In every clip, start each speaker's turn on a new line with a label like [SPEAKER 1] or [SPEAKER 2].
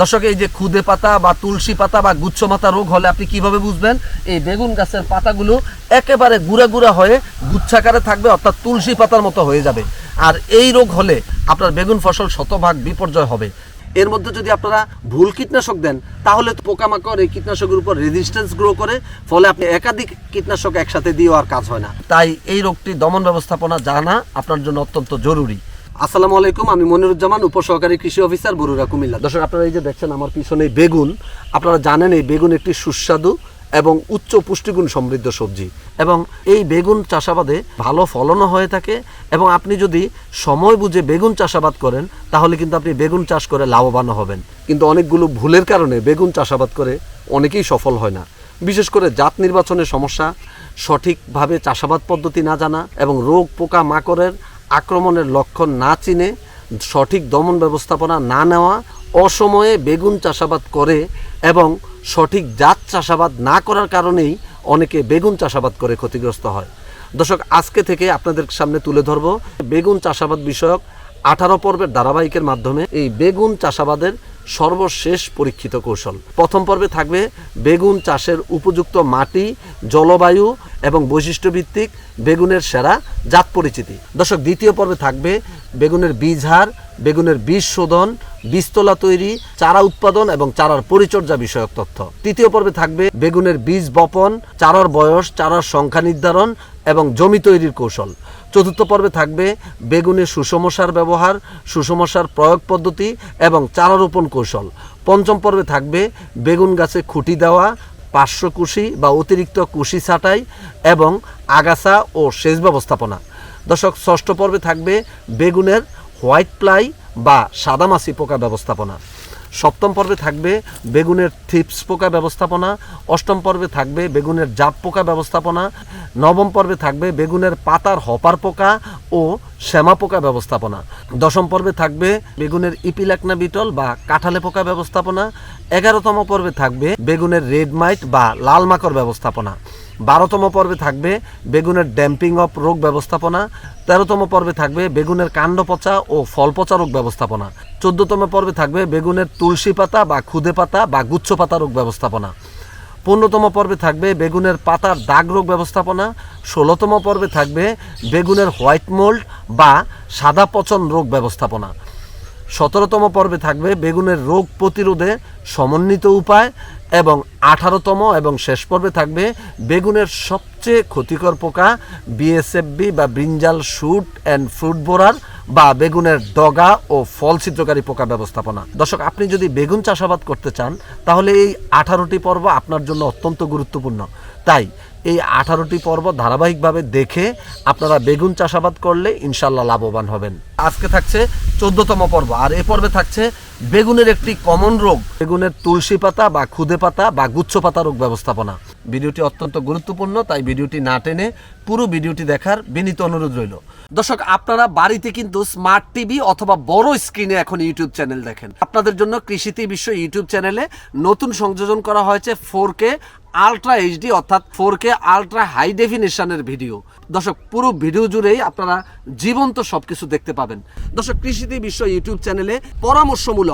[SPEAKER 1] দর্শক, এই যে খুদে পাতা বা তুলসী পাতা বা গুচ্ছ মাথা রোগ হলে আপনি কীভাবে বুঝবেন? এই বেগুন গাছের পাতাগুলো একেবারে গুঁড়া গুঁড়া হয়ে গুচ্ছাকারে থাকবে, অর্থাৎ তুলসী পাতার মতো হয়ে যাবে। আর এই রোগ হলে আপনার বেগুন ফসল শতভাগ বিপর্যয় হবে। এর মধ্যে যদি আপনারা ভুল কীটনাশক দেন, তাহলে তো পোকামাকড় এই কীটনাশকের উপর রেজিস্ট্যান্স গ্রো করে, ফলে আপনি একাধিক কীটনাশক একসাথে দিয়েও আর কাজ হয় না। তাই এই রোগটি দমন ব্যবস্থাপনা জানা আপনার জন্য অত্যন্ত জরুরি। আসসালামু আলাইকুম, আমি মনিরুজ্জামান, উপসহকারী কৃষি অফিসার বরুরা কুমিল্লা। দর্শক, আপনারা এই যে দেখছেন আমার পিছনে বেগুন, আপনারা জানেন এই বেগুন একটি সুস্বাদু এবং উচ্চ পুষ্টিগুণ সমৃদ্ধ সবজি। এবং এই বেগুন চাষাবাদে ভালো ফলনও হয়ে থাকে এবং আপনি যদি সময় বুঝে বেগুন চাষাবাদ করেন, তাহলে কিন্তু আপনি বেগুন চাষ করে লাভবান হবেন। কিন্তু অনেকগুলো ভুলের কারণে বেগুন চাষাবাদ করে অনেকেই সফল হয় না। বিশেষ করে জাত নির্বাচনের সমস্যা, সঠিকভাবে চাষাবাদ পদ্ধতি না জানা এবং রোগ পোকা মাকড়ের আক্রমণের লক্ষণ না চিনে, সঠিক দমন ব্যবস্থাপনা না নেওয়া, অসময়ে বেগুন চাষাবাদ করে এবং সঠিক জাত চাষাবাদ না করার কারণেই অনেকে বেগুন চাষাবাদ করে ক্ষতিগ্রস্ত হয়। দর্শক, আজকে থেকে আপনাদের সামনে তুলে ধরব বেগুন চাষাবাদ বিষয়ক আঠারো পর্বের ধারাবাহিকের মাধ্যমে এই বেগুন চাষাবাদের সর্বশেষ পরীক্ষিত কৌশল। প্রথম পর্বে থাকবে বেগুন চাষের উপযুক্ত মাটি, জলবায়ু এবং বৈশিষ্ট্য ভিত্তিক বেগুনের সেরা জাত পরিচিতি। দর্শক, দ্বিতীয় পর্বে থাকবে বেগুনের বীজ হার বেগুনের বীজ শোধন, বীজতলা তৈরি, চারা উৎপাদন এবং চারার পরিচর্যা বিষয়ক তথ্য। তৃতীয় পর্বে থাকবে বেগুনের বীজ বপন, চারার বয়স, চারার সংখ্যা নির্ধারণ এবং জমি তৈরির কৌশল। চতুর্থ পর্বে থাকবে বেগুনের সুষম সার ব্যবহার, সুষম সার প্রয়োগ পদ্ধতি এবং চারা রোপণ কৌশল। পঞ্চম পর্বে থাকবে বেগুন গাছে খুঁটি দেওয়া, পার্শ্ব কুশি বা অতিরিক্ত কুশি ছাঁটাই এবং আগাছা ও সেচ ব্যবস্থাপনা। দর্শক, ষষ্ঠ পর্বে থাকবে বেগুনের হোয়াইট প্লাই বা সাদামাছি পোকা ব্যবস্থাপনা। সপ্তম পর্বে থাকবে বেগুনের থিপস পোকা ব্যবস্থাপনা, অষ্টম পর্বে থাকবে বেগুনের জাপ পোকা ব্যবস্থাপনা, নবম পর্বে থাকবে বেগুনের পাতার হপার পোকা ও শ্যামা পোকা ব্যবস্থাপনা। দশম পর্বে থাকবে বেগুনের ইপিলাকনা বিটল বা কাঁঠালে পোকা ব্যবস্থাপনা। এগারোতম পর্বে থাকবে বেগুনের রেড মাইট বা লাল মাকড় ব্যবস্থাপনা। বারোতম পর্বে থাকবে বেগুনের ড্যাম্পিং অফ রোগ ব্যবস্থাপনা, তেরোতম পর্বে থাকবে বেগুনের কাণ্ড পচা ও ফল পচা রোগ ব্যবস্থাপনা, চোদ্দতম পর্বে থাকবে বেগুনের তুলসী পাতা বা খুদে পাতা বা গুচ্ছ পাতা রোগ ব্যবস্থাপনা, পনেরোতম পর্বে থাকবে বেগুনের পাতার দাগ রোগ ব্যবস্থাপনা, ষোলোতম পর্বে থাকবে বেগুনের হোয়াইট মোল্ড বা সাদা পচন রোগ ব্যবস্থাপনা। সতেরোতম পর্বে থাকবে বেগুনের রোগ প্রতিরোধে সমন্বিত উপায় এবং আঠারোতম এবং শেষ পর্বে থাকবে বেগুনের সবচেয়ে ক্ষতিকর পোকা বিএসএফবি বা brinjal shoot and fruit borer বা বেগুনের ডগা ও ফল ছিদ্রকারী পোকা ব্যবস্থাপনা। দর্শক, আপনি যদি বেগুন চাষাবাদ করতে চান, তাহলে এই আঠারোটি পর্ব আপনার জন্য অত্যন্ত গুরুত্বপূর্ণ। তাই এই আঠারোটি পর্ব ধারাবাহিকভাবে দেখে আপনারা বেগুন চাষাবাদ করলে ইনশাল্লাহ লাভবান হবেন। আজকে থাকছে চোদ্দতম পর্ব, আর এ পর্বে থাকছে বেগুনের একটি কমন রোগ, বেগুনের তুলসী পাতা বা খুদে পাতা বা গুচ্ছ পাতা রোগ ব্যবস্থাপনা। ভিডিওটি অত্যন্ত গুরুত্বপূর্ণ, তাই ভিডিওটি না টেনে পুরো ভিডিওটি দেখার বিনীত অনুরোধ রইল। দর্শক, আপনারা বাড়িতে কিন্তু স্মার্ট টিভি অথবা বড় স্ক্রিনে এখন ইউটিউব চ্যানেল দেখেন। আপনাদের জন্য কৃষিতে বিশ্ব ইউটিউব চ্যানেলে নতুন সংযোজন করা হয়েছে ফোর কে আলট্রা এইচডি অর্থাৎ ফোর কে আলট্রা হাই ডেফিনেশনের ভিডিও। দর্শক, পুরো ভিডিও জুড়েই আপনারা জীবন্ত সবকিছু দেখতে পাবেন। দর্শক, কৃষিতে বিশ্ব ইউটিউব চ্যানেলে পরামর্শমূলক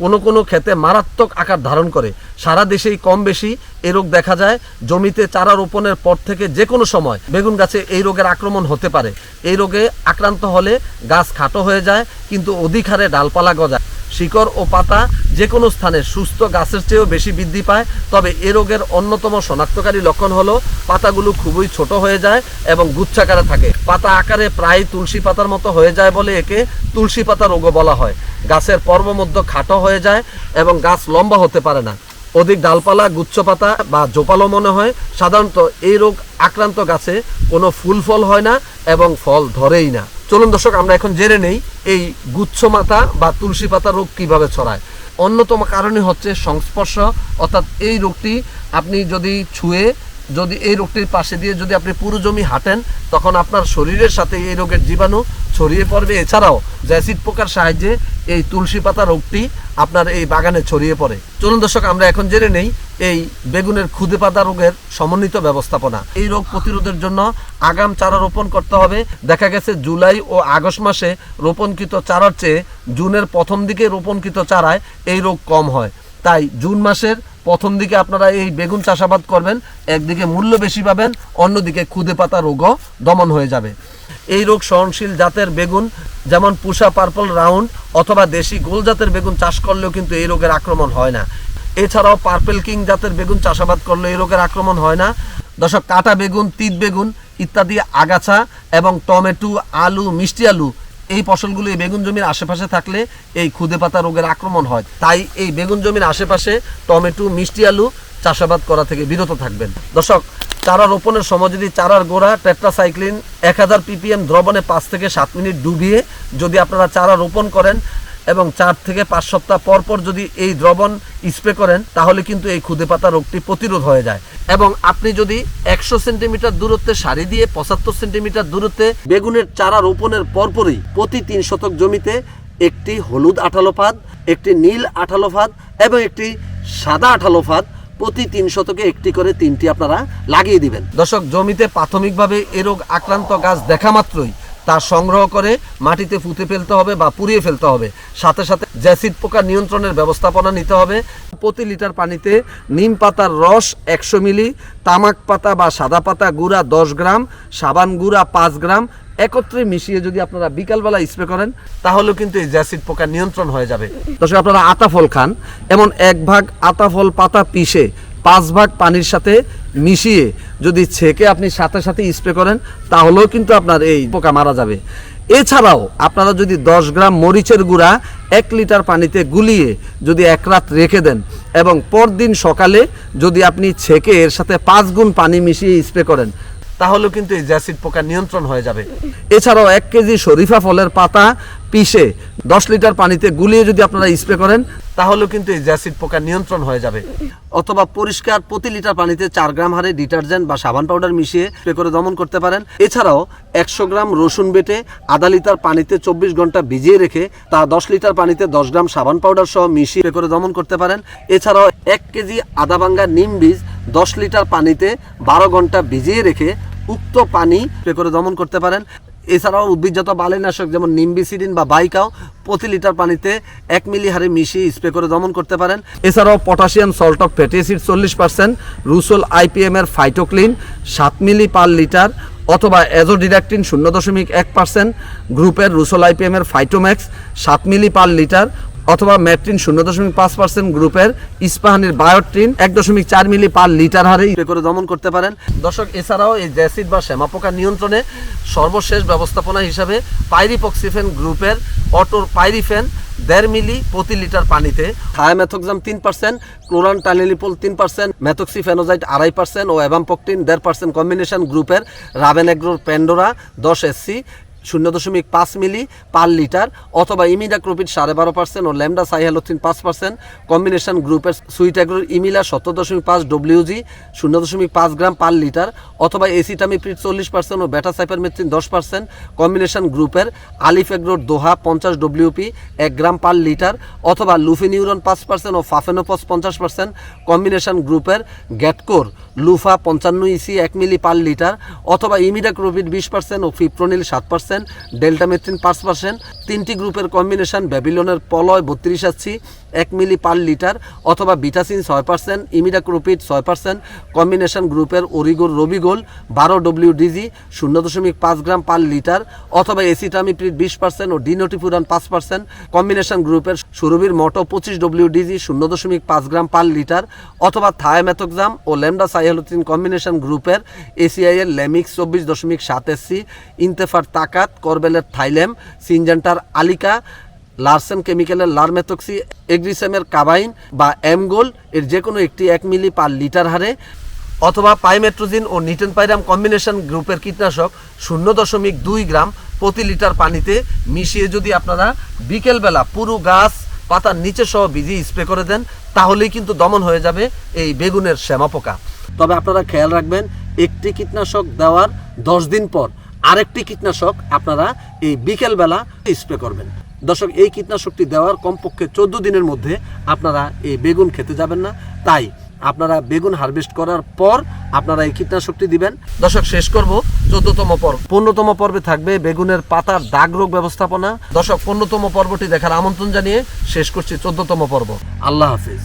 [SPEAKER 1] কোনো কোনো ক্ষেতে মারাত্মক আকার ধারণ করে। সারা দেশেই কম বেশি এ রোগ দেখা যায়। জমিতে চারা রোপণের পর থেকে যে কোনো সময় বেগুন গাছে এই রোগের আক্রমণ হতে পারে। এই রোগে আক্রান্ত হলে গাছ খাটো হয়ে যায়, কিন্তু অধিক হারে ডালপালা গজায়। শিকড় ও পাতা যে কোনো স্থানে সুস্থ গাছের চেয়েও বেশি বৃদ্ধি পায়, তবে এ রোগের অন্যতম শনাক্তকারী লক্ষণ হলো পাতাগুলো খুবই ছোট হয়ে যায় এবং গুচ্ছাকারে থাকে। পাতা আকারে প্রায় তুলসী পাতার মতো হয়ে যায় বলে একে তুলসী পাতা রোগও বলা হয়। গাছের পর্বমধ্য খাটো হয়ে যায় এবং গাছ লম্বা হতে পারে না। অধিক ডালপালা গুচ্ছ পাতা বা জোপালো মনে হয়। সাধারণত এই রোগ আক্রান্ত গাছে কোনো ফুল ফল হয় না এবং ফল ধরেই না। চলুন দর্শক, আমরা এখন জেনে নেই এই গুচ্ছ মাথা বা তুলসী পাতা রোগ কীভাবে ছড়ায়। অন্যতম কারণই হচ্ছে সংস্পর্শ, অর্থাৎ এই রোগটি আপনি যদি ছুঁয়ে, যদি এই রোগটির পাশে দিয়ে যদি আপনি পুরো জমি হাঁটেন, তখন আপনার শরীরের সাথে এই রোগের জীবাণু ছড়িয়ে পড়বে। এছাড়াও জ্যাসিড পোকার সাহায্যে এই তুলসী পাতা রোগটি আপনার এই বাগানে ছড়িয়ে পড়ে। চলুন দর্শক, আমরা এখন জেনে নেই এই বেগুনের খুদে পাতা রোগের সমন্বিত ব্যবস্থাপনা। এই রোগ প্রতিরোধের জন্য আগাম চারা রোপণ করতে হবে। দেখা গেছে, জুলাই ও আগস্ট মাসে রোপণকৃত চারার চেয়ে জুনের প্রথম দিকে রোপণকৃত চারায় এই রোগ কম হয়। তাই জুন মাসের প্রথম দিকে আপনারা এই বেগুন চাষাবাদ করবেন, একদিকে মূল্য বেশি পাবেন, অন্যদিকে খুদে পাতা রোগও দমন হয়ে যাবে। এই রোগ সহনশীল জাতের বেগুন, যেমন পুষা পার্পল রাউন্ড অথবা দেশি গোল জাতের বেগুন চাষ করলেও কিন্তু এই রোগের আক্রমণ হয় না। এছাড়াও পার্পেল কিং জাতের বেগুন চাষাবাদ করলে এই রোগের আক্রমণ হয় না। দর্শক, কাটা বেগুন, তিত বেগুন ইত্যাদি, আগাছা এবং টমেটো, আলু, মিষ্টি আলু এই ফসলগুলো এই বেগুন জমির আশেপাশে থাকলে এই খুদে পাতা রোগের আক্রমণ হয়। তাই এই বেগুন জমির আশেপাশে টমেটো, মিষ্টি আলু চাষাবাদ করা থেকে বিরত থাকবেন। দর্শক, চারা রোপণের সময় যদি চারার গোড়া টেট্রাসাইক্লিন এক হাজার পিপিএম দ্রবণে পাঁচ থেকে সাত মিনিট ডুবিয়ে যদি আপনারা চারা রোপণ করেন এবং চার থেকে পাঁচ সপ্তাহ পর পর যদি এই দ্রবণ স্প্রে করেন, তাহলে কিন্তু এই খুদে পাতা রোগটি প্রতিরোধ হয়ে যায়। এবং আপনি যদি একশো সেন্টিমিটার দূরত্বে সারি দিয়ে পঁচাত্তর সেন্টিমিটার দূরত্বে বেগুনের চারা রোপণের পরপরই প্রতি তিন শতক জমিতে একটি হলুদ আঠালো ফাঁদ একটি নীল আঠালো ফাঁদ এবং একটি সাদা আঠালো ফাঁদ প্রতি তিন শতকে একটি করে তিনটি আপনারা লাগিয়ে দিবেন। দর্শক, জমিতে প্রাথমিকভাবে এ রোগ আক্রান্ত গাছ দেখা মাত্রই। তা সংগ্রহ করে মাটিতে পুঁতে ফেলতে হবে বা পুড়িয়ে ফেলতে হবে। সাথে সাথে জ্যাসিড পোকা নিয়ন্ত্রণের ব্যবস্থাপনা নিতে হবে। প্রতি লিটার পানিতে নিম পাতার রস একশো মিলি, তামাক পাতা বা সাদা পাতা গুঁড়া দশ গ্রাম, সাবান গুঁড়া পাঁচ গ্রাম একত্রে মিশিয়ে যদি আপনারা বিকালবেলা স্প্রে করেন, তাহলেও কিন্তু এই জ্যাসিড পোকা নিয়ন্ত্রণ হয়ে যাবে। দর্শক, আপনারা আতা ফল খান। এমন এক ভাগ আতা ফল পাতা পিষে, পাঁচ ভাগ পানির সাথে মিশিয়ে যদি ছেঁকে আপনি সাথে সাথে স্প্রে করেন, তাহলেও কিন্তু আপনার এই পোকা মারা যাবে। এছাড়াও আপনারা যদি দশ গ্রাম মরিচের গুঁড়া এক লিটার পানিতে গুলিয়ে যদি এক রাত রেখে দেন এবং পরদিন সকালে যদি আপনি ছেঁকে এর সাথে পাঁচ গুণ পানি মিশিয়ে স্প্রে করেন, তাহলেও কিন্তু এই জ্যাসিড পোকা নিয়ন্ত্রণ হয়ে যাবে। এছাড়াও এক কেজি শরীফা ফলের পাতা পিষে দশ লিটার পানিতে গুলিয়ে যদি আপনারা স্প্রে করেন তাহলেও কিন্তু এই জ্যাসিড পোকা নিয়ন্ত্রণ হয়ে যাবে। অথবা পরিষ্কার প্রতি লিটার পানিতে চার গ্রাম হারে ডিটারজেন্ট বা সাবান পাউডার মিশিয়ে স্প্রে করে দমন করতে পারেন। এছাড়াও একশো গ্রাম রসুন বেটে আধা লিটার পানিতে চব্বিশ ঘণ্টা ভিজিয়ে রেখে তা দশ লিটার পানিতে দশ গ্রাম সাবান পাউডার সহ মিশিয়ে স্প্রে করে দমন করতে পারেন। এছাড়াও এক কেজি আদা ভাঙ্গা নিম বীজ দশ লিটার পানিতে বারো ঘণ্টা ভিজিয়ে রেখে উক্ত পানি স্প্রে করে দমন করতে পারেন। এছাড়াও উদ্ভিদজাত বালিনাশক যেমন নিম্বিসিডিন বা বাইকাও প্রতি লিটার পানিতে এক মিলি হারে মিশিয়ে স্প্রে করে দমন করতে পারেন। এছাড়াও potassium salt of fatty acid চল্লিশ পার্সেন্ট রুসোল আইপিএম এর ফাইটোক্লিন সাত মিলি পার লিটার অথবা এজোডিডাক্টিন শূন্য দশমিক এক পার্সেন্ট গ্রুপের রুসোল আইপিএম এর ফাইটোম্যাক্স সাত মিলি পার লিটার অথবা ম্যাট্রিন শূন্য দশমিক পাঁচ পার্সেন্ট গ্রুপের ইস্পাহানির বায়োট্রিন এক দশমিক চার মিলি পার লিটার হারে করে দমন করতে পারেন। দর্শক, এছাড়াও এই জ্যাসিড বা শ্যামা পোকা নিয়ন্ত্রণে সর্বশেষ ব্যবস্থাপনা হিসাবে পাইরিপক্সিফেন গ্রুপের অটোর পাইরিফেন দেড় মিলি প্রতি লিটার পানিতে, থায়ামেথক্সাম তিন পার্সেন্ট, ক্লোরান টালিলিপোল তিন পার্সেন্ট, মেথক্সিফেনোজাইট আড়াই পার্সেন্ট ও অ্যাভামপকটিন দেড় পার্সেন্ট কম্বিনেশন গ্রুপের রাবেন এগ্রোর প্যান্ডোরা দশ এসসি শূন্য দশমিক পাঁচ মিলি পার লিটার অথবা ইমিডাক্রোপিড সাড়ে বারো পার্সেন্ট ও ল্যামডা সাইহ্যালোথিন পাঁচ পার্সেন্ট। কম্বিনেশন গ্রুপের সুইট অ্যাগ্রোর ইমিলা সত্তর দশমিক পাঁচ ডব্লিউজি, শূন্য দশমিক পাঁচ গ্রাম পার লিটার অথবা এসিটামিপ্রিড চল্লিশ পার্সেন্ট ও বেটা সাইপারমেথ্রিন দশ পার্সেন্ট। কম্বিনেশন গ্রুপের আলিফ এগ্রোর দোহা পঞ্চাশ ডব্লিউপি এক গ্রাম পার লিটার অথবা লুফিনিউরন পাঁচ পার্সেন্ট ও ফাফেনোপস পঞ্চাশ পার্সেন্ট। কম্বিনেশন গ্রুপের গ্যাটকোর লুফা পঞ্চান্ন ইসি এক মিলি পার লিটার অথবা ইমিডাক্রোপিড বিশ পার্সেন্ট ও ফিপ্রোনিল সাত পার্সেন্ট। ডেল্টামেথ্রিন পাঁচ পার্সেন্ট, তিনটি গ্রুপের কম্বিনেশন ব্যাবিলনের পলয় বত্রিশ আসছি এক মিলি পার লিটার অথবা বিটাসিন ছয় পার্সেন্ট, ইমিডাক্রোপিড ছয় পার্সেন্ট, কম্বিনেশন গ্রুপের অরিগোল রবিগোল বারো ডব্লিউডিজি শূন্য দশমিক পাঁচ গ্রাম পার লিটার অথবা এসিটামিপ্রিড বিশ পার্সেন্ট ও ডিনোটিফুরান পাঁচ পার্সেন্ট, কম্বিনেশন গ্রুপের সুরবির মটো পঁচিশ ডব্লিউডিজি শূন্য দশমিক পাঁচ গ্রাম পার লিটার অথবা থায়ামেথোক্সাম ও ল্যামডা সাইহ্যালোথিন কম্বিনেশন গ্রুপের এসিআই এর ল্যামিক্স চব্বিশ দশমিক সাত এসসি ইন্তেফার তাকাত করবেলের থাইলেম সিনজেন্টার আলিকা, লার্সেন কেমিক্যালের লারমেথক্সি, এগ্রিসেমের কাবাইন বা এমগোল এর যে কোনো একটি এক মিলি পার লিটার হারে, অথবা পাইমেট্রোজিন ও নিটেন পাইরাম কম্বিনেশন গ্রুপের কীটনাশক শূন্য দশমিক দুই গ্রাম প্রতি লিটার পানিতে মিশিয়ে যদি আপনারা বিকেলবেলা পুরো গাছ, পাতার নিচে সহ ভিজিয়ে স্প্রে করে দেন, তাহলেই কিন্তু দমন হয়ে যাবে এই বেগুনের শ্যামাপোকা। তবে আপনারা খেয়াল রাখবেন, একটি কীটনাশক দেওয়ার দশ দিন পর আরেকটি কীটনাশক আপনারা এই বিকেলবেলা স্প্রে করবেন। দর্শক, এই কীটনাশকটি দেওয়ার কমপক্ষে চোদ্দ দিনের মধ্যে আপনারা এই বেগুন খেতে যাবেন না। তাই আপনারা বেগুন হারভেস্ট করার পর আপনারা এই কীটনাশকটি দিবেন। দর্শক, শেষ করব। চোদ্দতম পর্ব। পনেরোতম পর্বে থাকবে বেগুনের পাতার দাগ রোগ ব্যবস্থাপনা। দর্শক, পনেরোতম পর্বটি দেখার আমন্ত্রণ জানিয়ে শেষ করছি চোদ্দতম পর্ব। আল্লাহ হাফিজ।